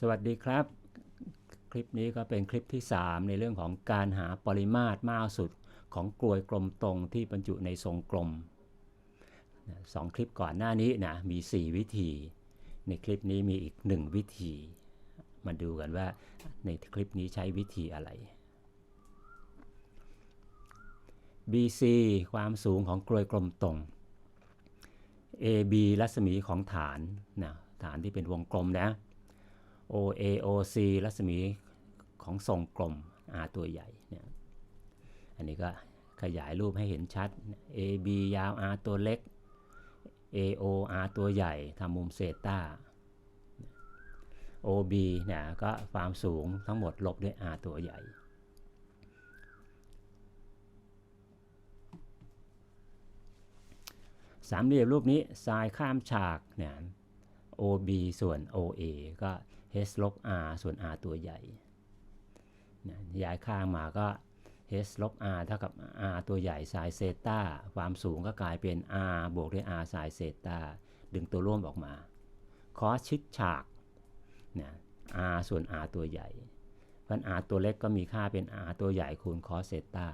สวัสดีครับ คลิปนี้ก็เป็นคลิปที่ 3 ในเรื่องของการหาปริมาตรมากสุดของกลวยกลมตรงที่บรรจุในทรงกลมสองคลิปก่อนหน้านี้นะมี 4 วิธี ในคลิปนี้มีอีก 1 วิธี มาดูกันว่าในคลิปนี้ใช้วิธีอะไร BC ความสูงของกลวยกลมตรง AB รัศมีของฐานนะฐานที่เป็นวงกลมนะ OAOC รัศมีของทรงกลม R ตัวใหญ่เนี่ยอันนี้ก็ขยายรูปให้เห็นชัด AB ยาว R ตัวเล็ก AO R ตัวใหญ่ทำมุมเซต้า OB เนี่ยก็ความสูงทั้งหมดลบด้วย R ตัวใหญ่ สามเหลี่ยมรูปนี้ทรายข้ามฉากเนี่ย OB ส่วน OA ก็ h ลบ r ส่วน r ตัวใหญ่นะย้ายข้างมาก็ h ลบ r เท่ากับ r ตัวใหญ่ไซน์เซตาความสูงก็กลายเป็น r บวกด้วย r ไซน์เซตาดึงตัวร่วมออกมา คอสชิดฉากนะ r ส่วน r ตัวใหญ่ เพราะ r ตัวเล็กก็มีค่าเป็น r ตัวใหญ่คูณคอสเซตา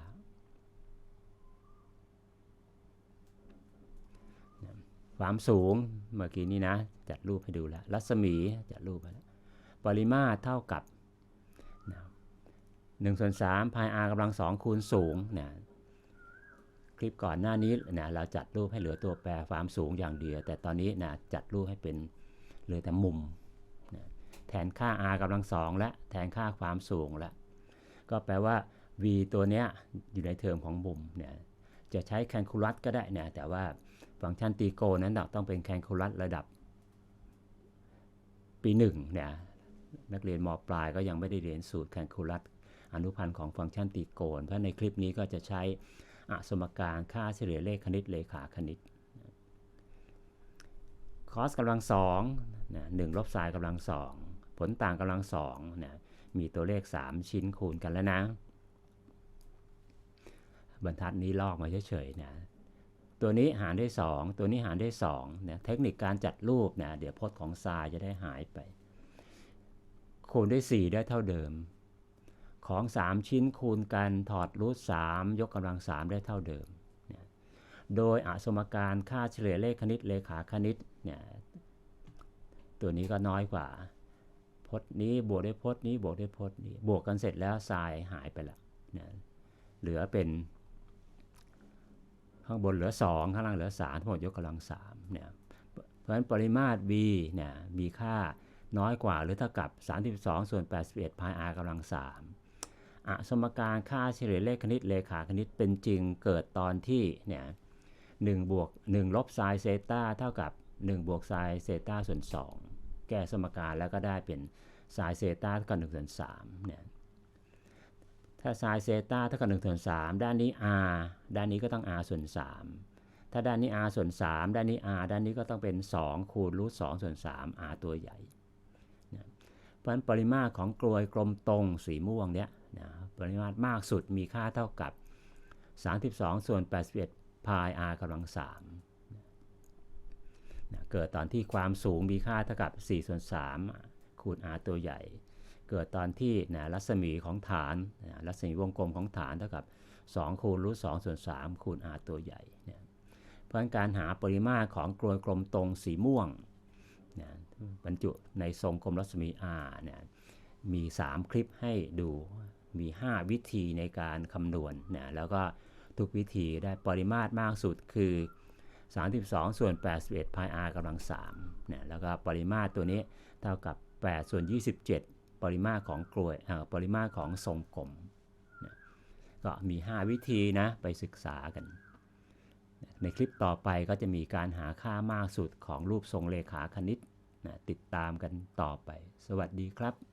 ความสูงเมื่อกี้นี้นะ จัดรูปให้ดูแล้ว รัศมีจัดรูปไปแล้ว ปริมาตรเท่ากับหนึ่งส่วนสามพายอากำลังสองคูณสูงนะคลิปก่อนหน้านี้นะเราจัดรูปให้เหลือตัวแปรความสูงอย่างเดียว แต่ตอนนี้นะจัดรูปให้เป็นเหลือแต่มุมนะแทนค่า r กำลังสองและแทนค่าความสูงล้วก็แปลว่า v ตัวเนี้ยอยู่ในเทอมของมุมเนี่ยจะใช้แคนคูลัสก็ได้นะแต่ว่าฟังก์ชันตีโกนั้นต้องเป็นแคนคูลัสระดับปีหนึ่งเนี่ย นักเรียนมปลายก็ยังไม่ได้เรียนสูตรแคนคูลัสอนุพันธ์ของฟังก์ชันตีโกนเพราะในคลิปนี้ก็จะใช้อสมการค่าเฉลี่ยเลขคณิตเลขาคณิตคอสกำลังสองนะหนึ่งลบไซน์กำลังสองผลต่างกำลังสองนะมีตัวเลข 3 ชิ้นคูณกันแล้วนะ บรรทัดนี้ลอกมาเฉยๆนะตัวนี้หารได้2ตัวนี้หารได้2นี่ยเทคนิคการจัดรูปนะเดี๋ยวพจน์ของทรายจะได้หายไป คูณได้4ได้เท่าเดิม ของ 3 ชิ้นคูณกันถอดรูท3ยกกำลัง 3 ได้เท่าเดิม โดยอสมการค่าเฉลี่ยเลขคณิตเลขาคณิตเนี่ยตัวนี้ก็น้อยกว่าพจน์นี้บวกด้วยพจน์นี้บวกด้วยพจน์นี้บวกกันเสร็จแล้วทรายหายไปล้วเนี่ยเหลือเป็น ข้างบนเหลือ 2 ข้างล่างเหลือ3ทั้งหมดยกกำลัง3เนี่ยเพราะฉะนั้นปริมาตร v เนี่ยมีค่า น้อยกว่าหรือเท่ากับ 32 ส่วน 81 พาย r กำลัง 3 อสมการค่าเฉลี่ยเลขคณิตเลขาคณิตเป็นจริงเกิดตอนที่เนี่ย1บวก1ลบไซน์เซต้าเท่ากับ 1 บวกไซน์เซต้าส่วน 2 แก้สมการแล้วก็ได้เป็นไซน์เซต้าเท่ากับ1ส่วน3เนี่ยถ้าไซน์เซต้าเท่ากับ1ส่วน3ด้านนี้ r ด้านนี้ก็ต้อง r ส่วน 3 ถ้าด้านนี้ r ส่วน 3 ด้านนี้ r ด้านนี้ก็ต้องเป็น 2 คูณรูท2ส่วน3 r ตัวใหญ่ เพราะฉะนั้นปริมาตรของกลวยกลมตรงสีม่วงเนี้ยนะปริมาตรมากสุดมีค่าเท่ากับ 32 ส่วน 81 พาย r กำลัง3นะเกิดตอนที่ความสูงมีค่าเท่ากับ 4 ส่วน 3 คูณ r ตัวใหญ่ เกิดตอนที่นะรัศมีของฐานนะรัศมีวงกลมของฐานเท่ากับ 2 คูณรูท2ส่วน 3 คูณ r ตัวใหญ่นะเพราะการหาปริมาตรของกลวยกลมตรงสีม่วง บรรจุในทรงกลมรัศมี r เนะมี 3 คลิปให้ดูมี 5 วิธีในการคำนวณนะแล้วก็ทุกวิธีได้ปริมาตรมากสุดคือ 32 ส่วน 81 พาย r กำลัง3นะแล้วก็ปริมาตรตัวนี้เท่ากับ 8 ส่วน 27 ปริมาตรของกลวยปริมาตรของทรงกลมนะก็มี 5 วิธีนะไปศึกษากัน ในคลิปต่อไปก็จะมีการหาค่ามากสุดของรูปทรงเลขาคณิต นะติดตามกันต่อไป สวัสดีครับ